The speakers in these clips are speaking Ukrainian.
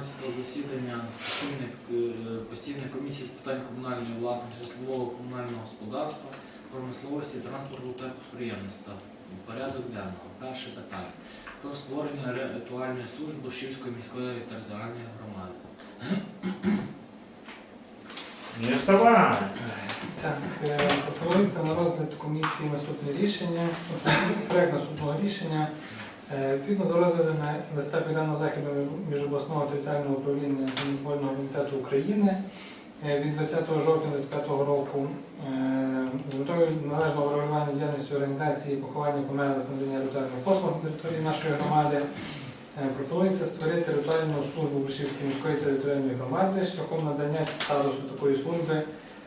12 засідання постійної, е, комісії з питань комунальної власності, житлового комунального господарства, промисловості, транспорту та підприємництва. Порядок денного. Перше питання. Про створення ритуальної служби Борщівської міської територіальної громади. Не вставай. Так, е, пропонується на розгляд комісії наступне рішення, проект наступного рішення. Е, Відповідно за розглядами листа південного західу міжобласного територіального управління Монопольного комітету України е, від 20 жовтня 2025 року е, з метою належного врегулювання діяльності організації поховання померлих надання ритуальних послуг на території нашої громади. Пропонується створити ритуальну службу Бришівської міської територіальної громади шляхом надання статусу такої служби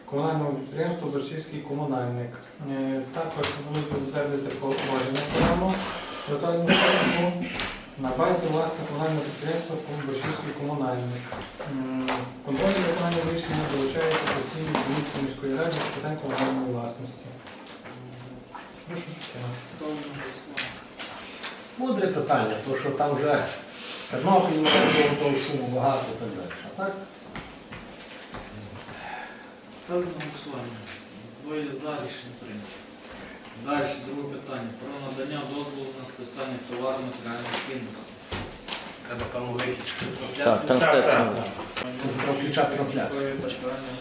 комунальному підприємству Борщівський комунальник. Також пропонується затвердити положення програму ритуальну службу на базі власне комунального підприємства Борщівський комунальник. М, Контроль за виконанням рішення долучається постійній комісії міської ради з питань комунальної власності. Прошу. Мудре питання, то що там вже Тернопіль того шуму багато і так далі. А так? Ставлю на голосування. Двоє за рішення прийнято. Далі, друге питання. Про надання дозволу на списання товару матеріальних цінностей. Треба певно виключити. Так, трансляція. Це вже треба включати трансляцію.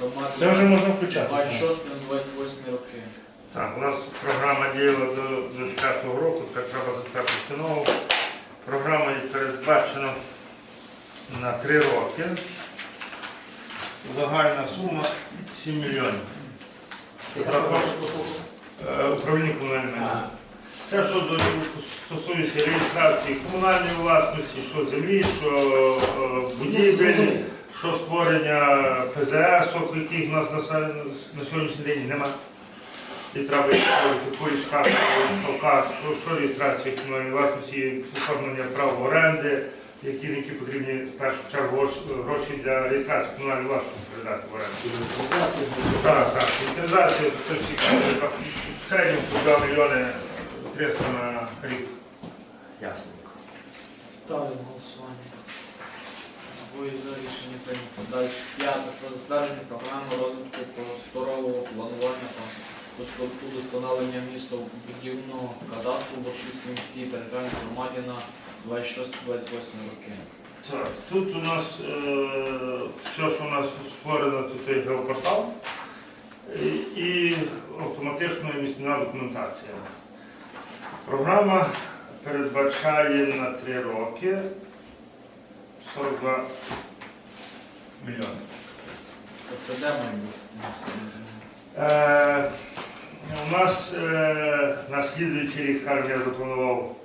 Громади. Це вже можна включати. 26-28 роки. Так, у нас програма діяла до 24 року, так треба затвердити нову. Програма передбачена на 3 роки. Загальна сума 7 мільйонів. Е, управління комунальної Це що стосується реєстрації комунальної власності, що землі, що е, будівель, що створення ПЗС, яких у нас на, сьогоднішній день немає. І треба створити ставка, що, що реєстрація комунальної власності, оформлення права оренди, які, які потрібні в першу чергу гроші для реєстрації комунальної власності передати в оренду. Так, так. Інвентаризація це всі кошти, в середньому по 2 мільйони 300 на рік. Ясненько. Ставлю на голосування. Двоє за рішення прийнято. Далі. П'яте. Про затвердження програми розвитку просторового планування та удоско- удосконалення містобудівного кадастру в Борщівській міській територіальній громаді на 26-28 роки. Так, тут у нас е, все, що у нас створено, тут є геопортал і, і автоматично місцева документація. Програма передбачає на 3 роки 42 мільйони. Це де має бути? Е, у нас е, на слідуючий рік я запланував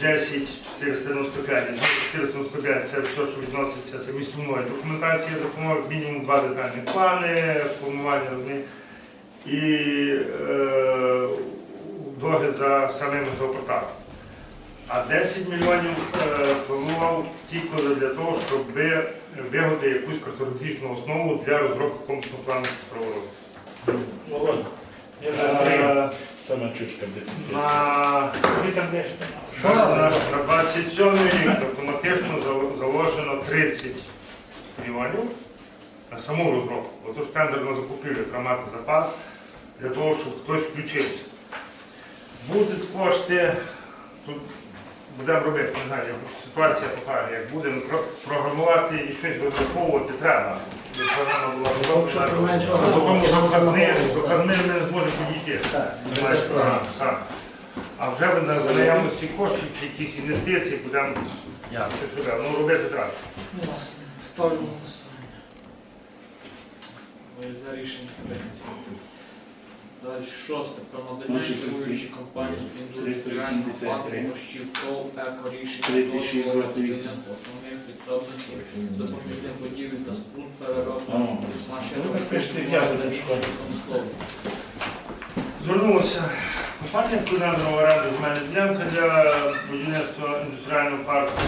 10 495. 495 це все, що відноситься, це місцевої документація, допомога мінімум два детальні плани, формування і е, догляд за самим геопорталом. А 10 мільйонів е, планував тільки для того, щоб виготовити якусь картографічну основу для розробки комплексного плану цифрового Е, сама чучка. На, Ви там де ж це? на, на 27 рік автоматично заложено 30 мільйонів на саму розробку. Отож тендер на закупівлю треба мати запас для того, щоб хтось включився. Будуть кошти, тут будемо робити, не знаю, ситуація покаже, як будемо програмувати і щось розраховувати треба. Щоб програма була розроблена. Бо казни, ми не зможемо підійти. А вже ви на наявності коштів чи якісь інвестиції будемо це. Ну робити треба. Ясно. Ставлю на голосування. За рішення прийнято. Далі шосте. Про надання керуючій компанії індустріального 373. банку Мощів ТОВ «Еко рішення» 3028. дозволу на будівництво основних підсобників допоміжних будівель та споруд переробних Ну, промисловості. Звернулася компанія Куданова оренду з мене ділянка для будівництва індустріального парку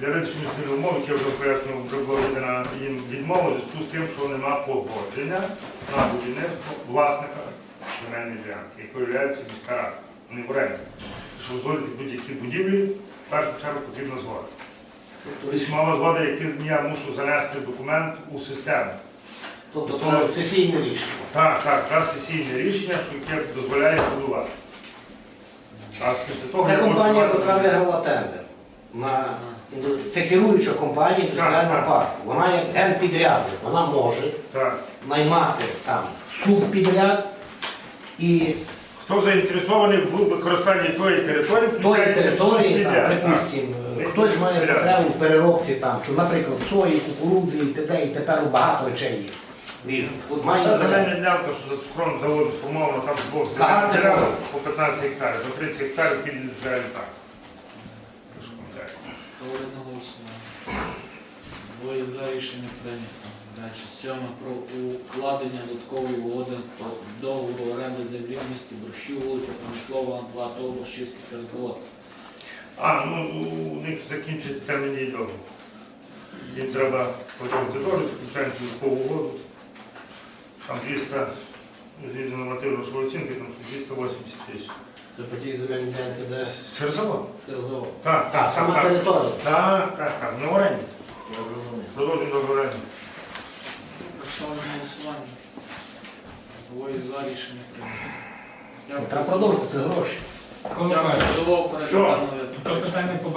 для вирішення умов, які я вже пояснював, видана їм відмова в зв'язку з тим, що нема погодження на будівництво власника земельної ділянки, якою є міська рада. Вони в оренді. Щоб зводити будь-які будівлі, в першу чергу потрібна згода. письмова згода, яким я мушу занести документ у систему. Тобто це сесійне рішення. Так, так, це сесійне рішення, що яке дозволяє будувати. А після того Це компанія, яка виграла тендер. На... Це керуюча компанія індустріального так. парку. Вона як генпідрядник, вона може Так. наймати там субпідряд і Хто заінтересований в використанні тої території, тої включається території, там, припустимо, Так. хтось має Підряд. потребу в переробці там, що, наприклад, сої, кукурудзи і т.д. і тепер багато речей є. Різних. От має Та потребу. земельна ділянка, що за цукровим заводом сформовано там з двох Багато земельних ділянок ділянок. по 15 гектарів, до 30 гектарів під'їжджає так. Так. На голосування. Двоє за рішення прийнято. Далі. Сьоме про укладення додаткової угоди про договору оренди землі в місті Борщів, вулиця Промислова, 2 ТОВ, Борщівський сервізавод. А, ну у них закінчиться термін її договору. Їм треба подивити договір, заключаємо додаткову угоду. Там 200, згідно нормативної грошової оцінки, там 280 тисяч. Це по тій земельній ділянці, де Серзавод? Серзавод. Так, так, сама так, територія. Так, так, так, на оренді. Я зрозумів. Продовжуємо до оренди. Ставлю на голосування. Двоє за рішення прийнято. Треба продовжити це гроші. Коли Дякую. Що? питання по